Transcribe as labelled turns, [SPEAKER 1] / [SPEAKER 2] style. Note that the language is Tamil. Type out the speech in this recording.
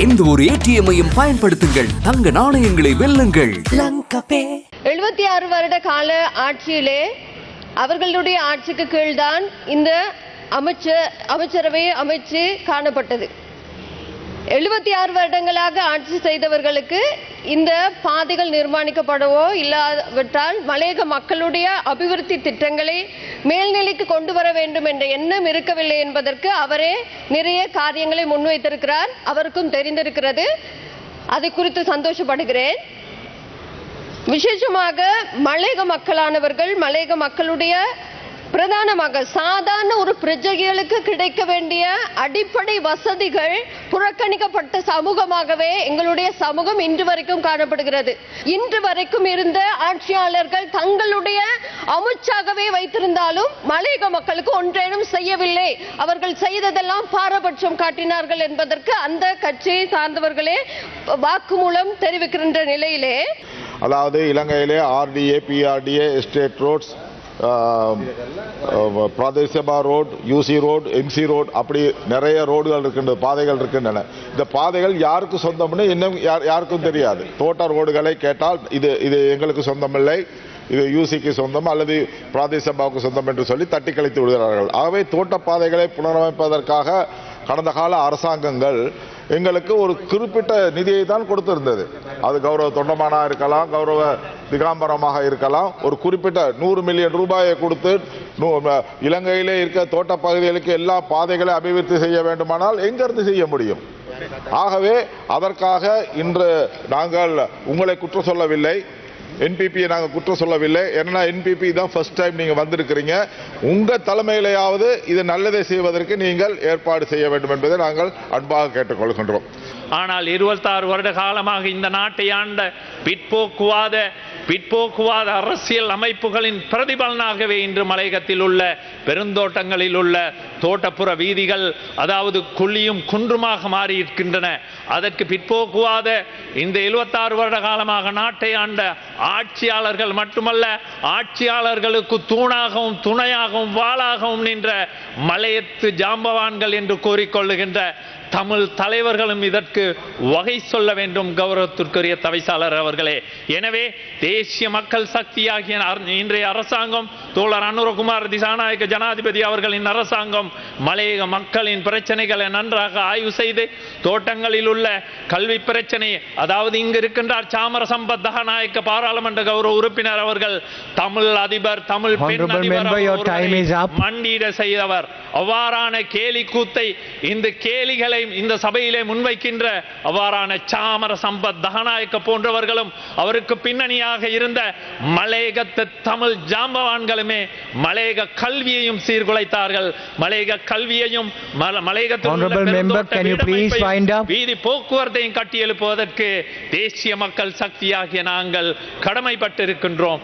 [SPEAKER 1] எந்த ஒரு ஏடிஎம்மையும் பயன்படுத்துங்கள். தங்க நாணயங்களை வெல்லுங்கள்.
[SPEAKER 2] எழுபத்தி ஆறு வருட கால ஆட்சியிலே அவர்களுடைய ஆட்சிக்கு கீழ்தான் இந்த அமைச்சர் அமைச்சரவை அமைச்சு காணப்பட்டது. எழுபத்தி ஆறு வருடங்களாக ஆட்சி செய்தவர்களுக்கு இந்த பாதைகள் நிர்மாணிக்கப்படவோ இல்லாவிட்டால் மலையக மக்களுடைய அபிவிருத்தி திட்டங்களை மேல்நிலைக்கு கொண்டு வர வேண்டும் என்ற எண்ணம் இருக்கவில்லை என்பதற்கு அவரே நிறைய காரியங்களை முன்வைத்திருக்கிறார். அவருக்கும் தெரிந்திருக்கிறது. அதை குறித்து சந்தோஷப்படுகிறேன். விசேஷமாக மலையக மக்களானவர்கள் மலையக மக்களுடைய பிரதானமாக சாதாரண ஒரு பிரஜைகளுக்கு கிடைக்க வேண்டிய அடிப்படை வசதிகள் புறக்கணிக்கப்பட்ட சமூகமாகவே எங்களுடைய சமூகம் இன்று வரைக்கும் காணப்படுகிறது. இன்று வரைக்கும் இருந்த ஆட்சியாளர்கள் தங்களுடைய அமைச்சாகவே வைத்திருந்தாலும் மலையக மக்களுக்கு ஒன்றேனும் செய்யவில்லை. அவர்கள் செய்ததெல்லாம் பாரபட்சம் காட்டினார்கள் என்பதற்கு அந்த கட்சியை சார்ந்தவர்களே வாக்குமூலம் தெரிவிக்கின்ற நிலையிலே
[SPEAKER 3] அதாவது இலங்கையிலே RDA PRDA estate roads பிரதேசபா road UC road MC road அப்படி நிறைய ரோடுகள் இருக்கின்ற பாதைகள் இருக்கின்றன. இந்த பாதைகள் யாருக்கு சொந்தம்னு இன்னும் யார் யாருக்கும் தெரியாது. தோட்ட ரோடுகளை கேட்டால் இது இது எங்களுக்கு சொந்தமில்லை. இது யூசிக்கு சொந்தம் அல்லது பிராதேச சபாவுக்கு சொந்தம் என்று சொல்லி தட்டி கழித்து விடுகிறார்கள். ஆகவே தோட்டப்பாதைகளை புனரமைப்பதற்காக கடந்த கால அரசாங்கங்கள் எங்களுக்கு ஒரு குறிப்பிட்ட நிதியை தான் கொடுத்திருந்தது. அது கௌரவ தொண்டமானா இருக்கலாம் கௌரவ திகாம்பரமாக இருக்கலாம். ஒரு குறிப்பிட்ட நூறு மில்லியன் ரூபாயை கொடுத்து இலங்கையிலே இருக்க தோட்ட பகுதிகளுக்கு எல்லா பாதைகளை அபிவிருத்தி செய்ய வேண்டுமானால் எங்கிருந்து செய்ய முடியும்? ஆகவே அதற்காக இன்று நாங்கள் உங்களை குற்றம் சொல்லவில்லை. என்பிபியை நாங்கள் குற்றம் சொல்லவில்லை. ஏன்னா என்பிபி தான் ஃபர்ஸ்ட் டைம் நீங்கள் வந்திருக்கிறீங்க. உங்கள் தலைமையிலேயாவது இது நல்லதை செய்வதற்கு நீங்கள் ஏற்பாடு செய்ய வேண்டும் என்பதை நாங்கள் அன்பாக கேட்டுக்கொள்கின்றோம்.
[SPEAKER 4] ஆனால் இருபத்தாறு வருட காலமாக இந்த நாட்டை ஆண்ட பிற்போக்குவாத பிற்போக்குவாத அரசியல் அமைப்புகளின் பிரதிபலனாகவே இன்று மலையகத்தில் உள்ள பெருந்தோட்டங்களில் உள்ள தோட்டப்புற வீதிகள் அதாவது குழியும் குன்றுமாக மாறியிருக்கின்றன அதற்கு பிற்போக்குவாத இந்த 76 வருட காலமாக நாட்டை ஆண்ட ஆட்சியாளர்கள் மட்டுமல்ல ஆட்சியாளர்களுக்கு தூணாகவும் துணையாகவும் வாளாகவும் நின்ற மலையத்து ஜாம்பவான்கள் என்று கூறிக்கொள்ளுகின்ற தமிழ் தலைவர்களும் இதற்கு வகை சொல்ல வேண்டும் கௌரவத்திற்குரிய தவிசாளர் அவர்களே எனவே தேசிய மக்கள் சக்தியாகிய இன்றைய அரசாங்கம் தோழர் அனுரகுமார் திசாநாயக்க ஜனாதிபதி அவர்களின் அரசாங்கம் மலையக மக்களின் பிரச்சனைகளை நன்றாக ஆய்வு செய்து தோட்டங்களில் உள்ள கல்வி பிரச்சனை அதாவது இங்கு இருக்கின்றார் சாமர சம்பத் தகநாயக்க பாராளுமன்ற கௌரவ உறுப்பினர் அவர்கள் தமிழ் அதிபர் தமிழ் பெண் அதிபர். மண்டியிட செய்தவர் அவ்வாறான கேலி கூத்தை இந்த கேலிகளை இந்த சபையிலே முன்வைக்கின்ற அவ்வாறான சாமர சம்பத் தகநாயக்க போன்றவர்களும் அவருக்கு பின்னணியாக இருந்த மலையகத்து தமிழ் ஜாம்பவான்களுமே மலையக கல்வியையும் சீர்குலைத்தார்கள் மலையக கல்வியையும்? வீதி போக்குவரத்தையும் கட்டியெழுப்புவதற்கு தேசிய மக்கள் சக்தியாகிய நாங்கள் கடமைப்பட்டிருக்கின்றோம்